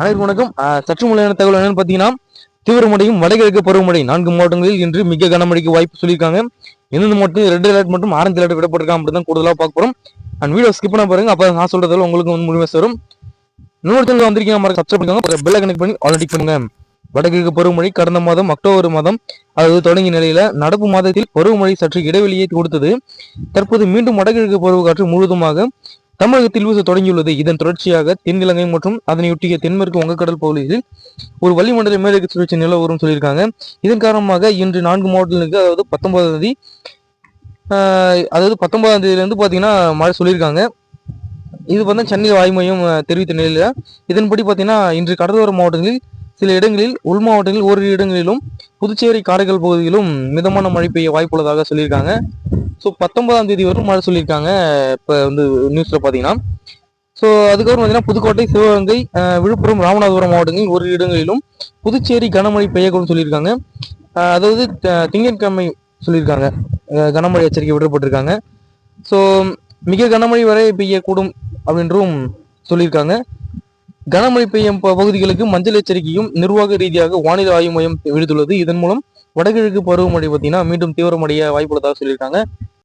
அனைவருக்கும் வணக்கம். சற்று முறையான தகவல் என்னன்னு பார்த்தீங்கன்னா தீவிரமடையும் வடகிழக்கு பருவமழை நான்கு மாவட்டங்களில் இன்று மிக கனமழைக்கு வாய்ப்பு சொல்லியிருக்காங்க. எந்தெந்த மாவட்டத்தில் ரெட் அலர்ட் மற்றும் ஆரஞ்சு அலர்ட் விடப்பட்டிருக்காங்க அப்படி தான் கூடுதலாக பார்க்க போகிறோம் அண்ட் வீடியோ ஸ்கிப் பண்ண பாருங்க அப்போ நான் சொல்கிறதால உங்களுக்கு வந்து முழுமையாக வரும் இன்னொரு சேனல் வந்திருக்கீங்க மாதிரி சப்ஸ்கிரைப் பண்ணிக்கோங்க பெல்லை கனெக்ட் பண்ணி ஆல்ரெடி பண்ணுங்க. வடகிழக்கு பருவமழை கடந்த மாதம் அக்டோபர் மாதம் அதாவது தொடங்கிய நிலையில நடப்பு மாதத்தில் பருவமழை சற்று இடைவெளியை கொடுத்தது. தற்போது மீண்டும் வடகிழக்கு பருவ காற்று முழுவதுமாக தமிழகத்தில் வீச தொடங்கியுள்ளது. இதன் தொடர்ச்சியாக தென்னிலங்கை மற்றும் அதனையொட்டிய தென்மேற்கு வங்கக்கடல் பகுதியில் ஒரு வளிமண்டல மேலடுக்கு சுழற்சி நிலவரும் சொல்லியிருக்காங்க. இதன் காரணமாக இன்று நான்கு மாவட்டங்களுக்கு அதாவது பத்தொன்பதாம் தேதி அதாவது பத்தொன்பதாம் தேதியிலேருந்து பார்த்தீங்கன்னா மழை சொல்லியிருக்காங்க. இது வந்து சென்னை வாயு மையம் தெரிவித்த நிலையில் இதன்படி பார்த்தீங்கன்னா இன்று கடலோர மாவட்டங்களில் சில இடங்களில் உள் மாவட்டங்களில் ஓரிரு இடங்களிலும் புதுச்சேரி காரைக்கால் பகுதியிலும் மிதமான மழை பெய்ய வாய்ப்புள்ளதாக சொல்லியிருக்காங்க. ஸோ பத்தொன்பதாம் தேதி வரும் மழை சொல்லியிருக்காங்க. இப்போ வந்து நியூஸில் பார்த்தீங்கன்னா ஸோ அதுக்கப்புறம் பார்த்தீங்கன்னா புதுக்கோட்டை சிவகங்கை விழுப்புரம் ராமநாதபுரம் மாவட்டங்களில் ஒரு இடங்களிலும் புதுச்சேரி கனமழை பெய்யக்கூடும் சொல்லியிருக்காங்க. அதாவது திங்கட்கிழமை சொல்லியிருக்காங்க. கனமழை எச்சரிக்கை விடப்பட்டிருக்காங்க. ஸோ மிக கனமழை வரை பெய்யக்கூடும் அப்படின்றும் சொல்லியிருக்காங்க. கனமழை பெய்யும் ப- பகுதிகளுக்கு மஞ்சள் எச்சரிக்கையும் நிர்வாக ரீதியாக வானிலை ஆய்வு மையம் விடுத்துள்ளது. இதன் மூலம் வடகிழக்கு பருவமழை பார்த்தீங்கன்னா மீண்டும் தீவிரமடைய வாய்ப்புள்ளதாக சொல்லியிருக்காங்க.